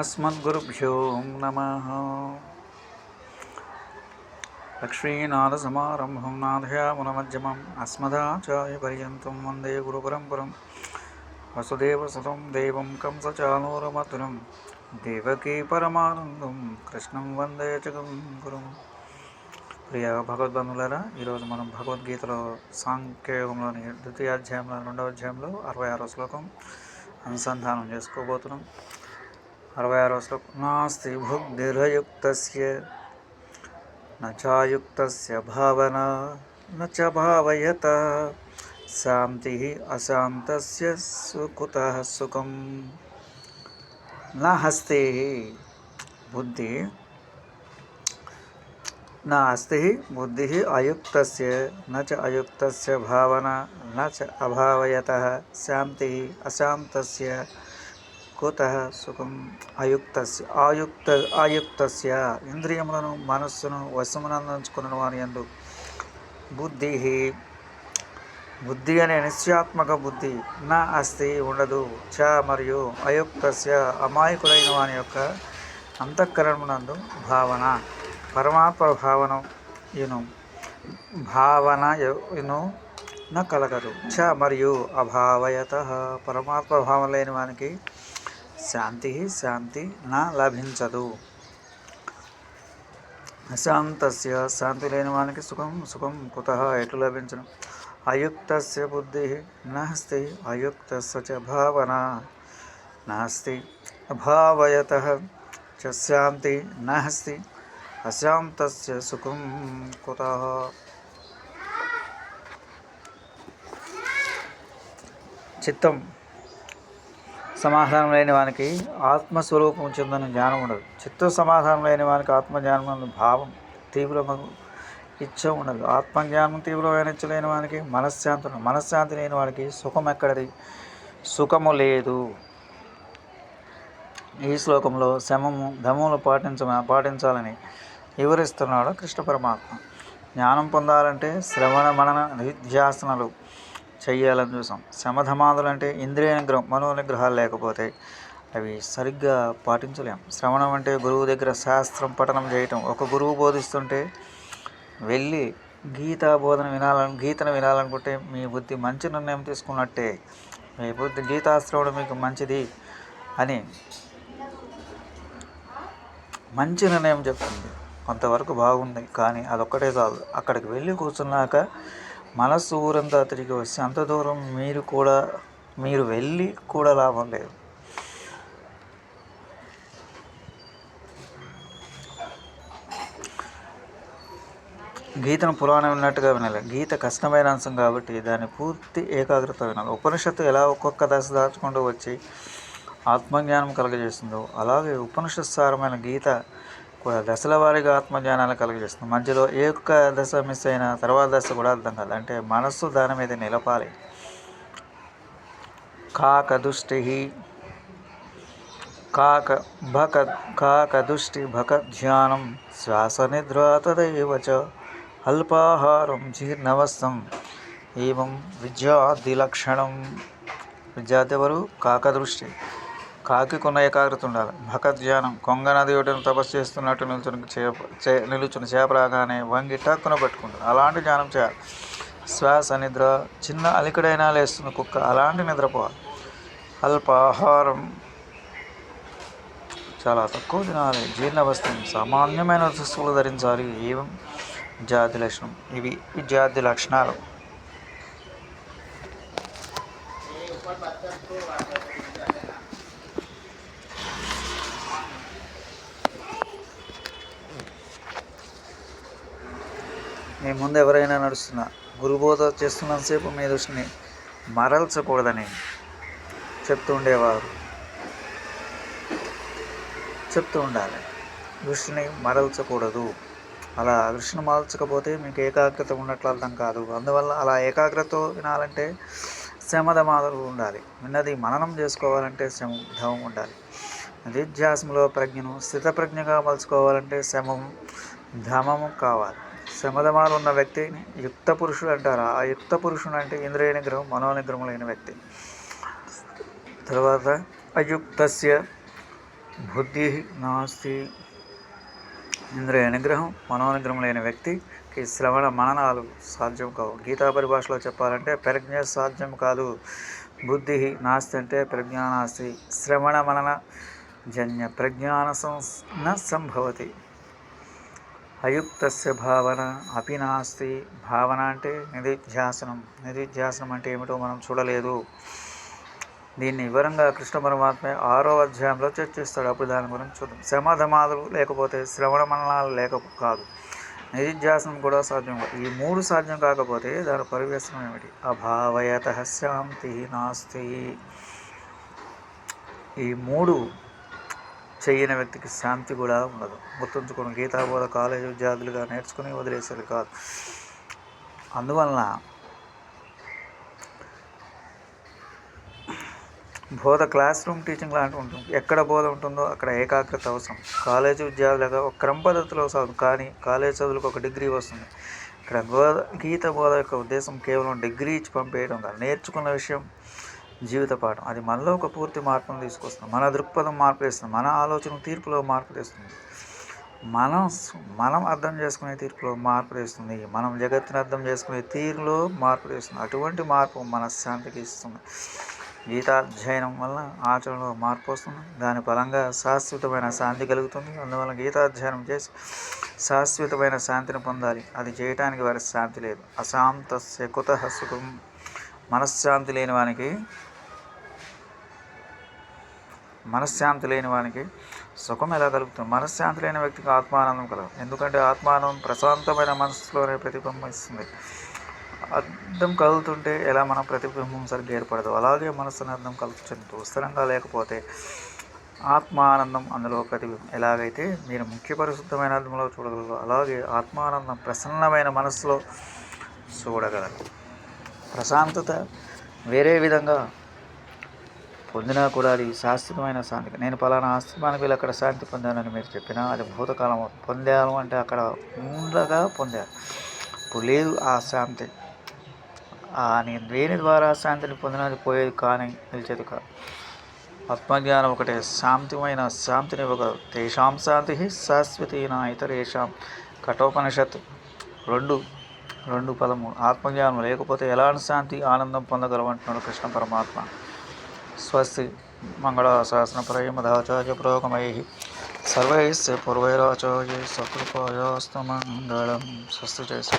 అస్మద్గురుభ్యో నమ లక్ష్మీనాథసమారంభం చాయ పర్యంతం వందే గురుపరంపరం వసుదేవసుతం దేవం కంసచానూరమతులం దేవకీ పరమానందం కృష్ణం వందే జగం గురు ప్రియ భగవద్బంధులరా ఈరోజు మనం భగవద్గీతలో సాంఖ్యయోగంలోని ద్వితీయాధ్యాయంలో రెండవ అధ్యాయంలో అరవై ఆరో శ్లోకం అనుసంధానం చేసుకోబోతున్నాం. అరవై ఆరో శ్లోకం నాస్తి భుగ్ధిరయుక్తస్య నాయుక్తస్య భావన నచ భావయత శాంతి అశాంతస్య సుకుత సుఖం నాస్తి బుద్ధి నాస్తి బుద్ధి అయుక్తస్య న చ అయుక్తస్య భావన న చ అభావయతః శాంతి అశాంతస్య కుతః సుఖం అయుక్త ఆయుక్త ఆయుక్తస్య ఇంద్రియములను మనస్సును వశమునందించుకున్న వాని యందు బుద్ధి బుద్ధి అనే నిశ్చయాత్మక బుద్ధి నా అస్తి ఉండదు. చ మరియు అయుక్తస్య అమాయకుడైన వాని యొక్క అంతఃకరణమునందు భావన పరమాత్మ భావన యును భావన ఇను న కలగదు. చ మరియు అభావయత పరమాత్మ భావం లేని వానికి శాంతి శాంతి నా లభించదు అశాంతస్య శాంతి లేని వానికి సుఖం సుఖం కుత ఎట్లు లభించను అయుక్తస్య బుద్ధి నాస్తి అయుక్తస్య చ భావన నాస్తి అభావయత చ శాంతి నాస్తి అశాంతస్య సుఖం కుత చిత్తం సమాధానం లేని వానికి ఆత్మస్వరూపం చెందని జ్ఞానం ఉండదు. చిత్త సమాధానం లేని వానికి ఆత్మజ్ఞానం భావం తీవ్రమైన ఇచ్చ ఉండదు. ఆత్మజ్ఞానం తీవ్రమైన ఇచ్చ లేని వానికి మనశ్శాంతి ఉండదు. మనశ్శాంతి లేని వాడికి సుఖం ఎక్కడది సుఖము లేదు. ఈ శ్లోకంలో శమము ధమములు పాటించ పాటించాలని వివరిస్తున్నాడు కృష్ణ పరమాత్మ. జ్ఞానం పొందాలంటే శ్రవణ మనన నిధ్యాసనలు చెయ్యాలని చూసాం. శమధమాదులు అంటే ఇంద్రియ నిగ్రహం మనో నిగ్రహాలు లేకపోతే అవి సరిగ్గా పాటించలేం. శ్రవణం అంటే గురువు దగ్గర శాస్త్రం పఠనం చేయటం. ఒక గురువు బోధిస్తుంటే వెళ్ళి గీతా బోధన వినాలని గీతను వినాలనుకుంటే మీ బుద్ధి మంచి నిర్ణయం తీసుకున్నట్టే. మీ బుద్ధి గీతాశ్రవణం మీకు మంచిది అని మంచి నిర్ణయం చెప్తుంది. కొంతవరకు బాగుంది. కానీ అదొక్కటే చాలు. అక్కడికి వెళ్ళి కూర్చున్నాక మనస్సు ఊరంతా తిరిగి వస్తే అంత దూరం మీరు కూడా మీరు వెళ్ళి కూడా లాభం లేదు. గీతను పురాణం విన్నట్టుగా వినాలి. గీత కష్టమైన అంశం కాబట్టి దాన్ని పూర్తి ఏకాగ్రత వినాలి. ఉపనిషత్తు ఎలా ఒక్కొక్క దశ దాచుకుంటూ వచ్చి ఆత్మజ్ఞానం కలుగజేస్తుందో అలాగే ఉపనిషత్ సారమైన గీత దశల వారీగా ఆత్మజ్ఞానాలు కలుగజేస్తుంది. మధ్యలో ఏ ఒక్క దశ మిస్ అయినా తర్వాత దశ కూడా అర్థం కాదు. అంటే మనస్సు దాని మీద నిలపాలి. కాక దుష్టి కాక భక కాక దుష్టి భక ధ్యానం శ్వాస నిద్రాతదైవచ అల్పాహారం జీర్ణవస్తం ఏం విద్యార్థి లక్షణం విద్యార్థి ఎవరు? కాకి దృష్టి కాకికున్న ఏకాగ్రత ఉండాలి. భగధ్యానం కొంగ నది ఒడ్డున తపస్సు చేస్తున్నట్టు నిలుచుని చేప చే నిలుచుని చేప రాగానే వంగి టక్కున పట్టుకుంటుంది. అలాంటి ధ్యానం చేయాలి. శ్వాస నిద్ర చిన్న అలికడైనా లేస్తున్న కుక్క అలాంటి నిద్రపోవాలి. అల్పాహారం చాలా తక్కువ తినాలి. జీర్ణవస్త్రం సామాన్యమైన దుస్తులు ధరించాలి. ఏం జాతి లక్షణం? ఇవి విద్యార్థి లక్షణాలు. మీ ముందు ఎవరైనా నడుస్తున్నా గురుబోధ చేస్తున్నంతసేపు మీ దృష్టిని మరల్చకూడదని చెప్తూ ఉండేవారు. చెప్తూ ఉండాలి. దృష్టిని మరల్చకూడదు. అలా దృష్టిని మరల్చకపోతే మీకు ఏకాగ్రత ఉన్నట్లు అర్థం కాదు. అందువల్ల అలా ఏకాగ్రత వినాలంటే శమధమాదులు ఉండాలి. విన్నది మననం చేసుకోవాలంటే శమ ధమం ఉండాలి. నిధ్యాసములో ప్రజ్ఞను స్థితప్రజ్ఞగా మలుచుకోవాలంటే శమం ధమము కావాలి. శమధమాలు ఉన్న వ్యక్తిని యుక్త పురుషుడు అంటారు? ఆ యుక్త పురుషుడు అంటే ఇంద్రియ నిగ్రహం మనో నిగ్రహం లేని వ్యక్తి. తర్వాత అయుక్తస్య బుద్ధి నాస్తి. ఇంద్రియ నిగ్రహం మనోనిగ్రహం లేని వ్యక్తికి శ్రవణ మననాలు సాధ్యం కావు. గీతా పరిభాషలో చెప్పాలంటే ప్రజ్ఞ సాధ్యం కాదు. బుద్ధి నాస్తి అంటే ప్రజ్ఞానాస్తి. శ్రవణ మనన జన్య ప్రజ్ఞాన న సంభవతి. అయుక్తస్య భావన అపినాస్తి భావన అంటే నిధిధ్యాసనం. నిధిధ్యాసనం అంటే ఏమిటో మనం చూడలేదు. దీన్ని వివరంగా కృష్ణ పరమాత్మ ఆరో అధ్యాయంలో చర్చిస్తాడు. అప్పుడు దాని గురించి చూద్దాం. శమధమాదులు లేకపోతే శ్రవణ మననాలు లేక కాదు. నిధిధ్యాసనం కూడా సాధ్యం కాదు. ఈ మూడు సాధ్యం కాకపోతే దాని పరివేశనం ఏమిటి? అభావయత శాంతి నాస్తి. ఈ మూడు చెయ్యని వ్యక్తికి శాంతి కూడా ఉండదు. గుర్తుంచుకుని గీతాబోధ కాలేజీ విద్యార్థులుగా నేర్చుకుని వదిలేసేది కాదు. అందువలన బోధ క్లాస్ రూమ్ టీచింగ్ లాంటి ఉంటుంది. ఎక్కడ బోధ ఉంటుందో అక్కడ ఏకాగ్రత అవసరం. కాలేజీ విద్యార్థులుగా ఒక క్రమ పద్ధతిలో సాగు కానీ కాలేజ్ చదువులకు ఒక డిగ్రీ వస్తుంది. ఇక్కడ బోధ గీత బోధ యొక్క ఉద్దేశం కేవలం డిగ్రీ ఇచ్చి పంపేయడం కాదు. నేర్చుకున్న విషయం జీవిత పాఠం అది మనలో ఒక పూర్తి మార్పును తీసుకొస్తుంది. మన దృక్పథం మార్పు తెస్తుంది. మన ఆలోచన తీర్పులో మార్పు తెస్తుంది. మనం మనం అర్థం చేసుకునే తీర్పులో మార్పు తెస్తుంది. మనం జగత్తుని అర్థం చేసుకునే తీరులో మార్పు తెస్తుంది. అటువంటి మార్పు మనశ్శాంతికి ఇస్తుంది. గీతాధ్యయనం వల్ల ఆచరణలో మార్పు వస్తుంది. దాని ఫలంగా శాశ్వతమైన శాంతి కలుగుతుంది. అందువల్ల గీతాధ్యయనం చేసి శాశ్వతమైన శాంతిని పొందాలి. అది చేయటానికి వారి శాంతి లేదు. అశాంత కుత సుఖం మనశ్శాంతి లేని వానికి మనశ్శాంతి లేని వానికి సుఖం ఎలా కలుగుతుంది? మనశ్శాంతి లేని వ్యక్తికి ఆత్మానందం కలదు ఎందుకంటే ఆత్మానందం ప్రశాంతమైన మనసులోనే ప్రతిబింబిస్తుంది. అర్థం కదులుతుంటే ఎలా మనం ప్రతిబింబం సరిగ్గా ఏర్పడదు. అలాగే మనస్సుని అర్థం కలుగుతుంది స్థిరంగా లేకపోతే ఆత్మానందం అందులో ప్రతిబింబం. ఎలాగైతే మీరు ముఖ్య పరిశుద్ధమైన అర్థంలో చూడగలరు అలాగే ఆత్మానందం ప్రసన్నమైన మనసులో చూడగలరు. ప్రశాంతత వేరే విధంగా పొందినా కూడా అది శాశ్వతమైన శాంతి నేను పలానా ఆశ్రమానికి వెళ్ళి అక్కడ శాంతి పొందానని మీరు చెప్పినా అది భూతకాలం పొందాను అంటే అక్కడ ఉండగా పొందారు. ఇప్పుడు లేదు ఆ శాంతి. నేను దేని ద్వారా శాంతిని పొందినది పోయేది కానీ నిలిచేది కాదు. ఆత్మజ్ఞానం ఒకటే. శాంతిమైన శాంతిని ఒక తేషాం శాంతి శాశ్వతీన నా ఇతరేషాం. కఠోపనిషత్ రెండు రెండు పదమూడు ఆత్మజ్ఞానం లేకపోతే ఎలాంటి శాంతి ఆనందం పొందగలమంటున్నాడు కృష్ణ పరమాత్మ. స్వస్తి మంగళాశాసనప్రయమదాచార్య పురోగమై సర్వైస్ పూర్వైరాచార్య సకృపాయాస్తు మంగళం. స్వస్తి చేసి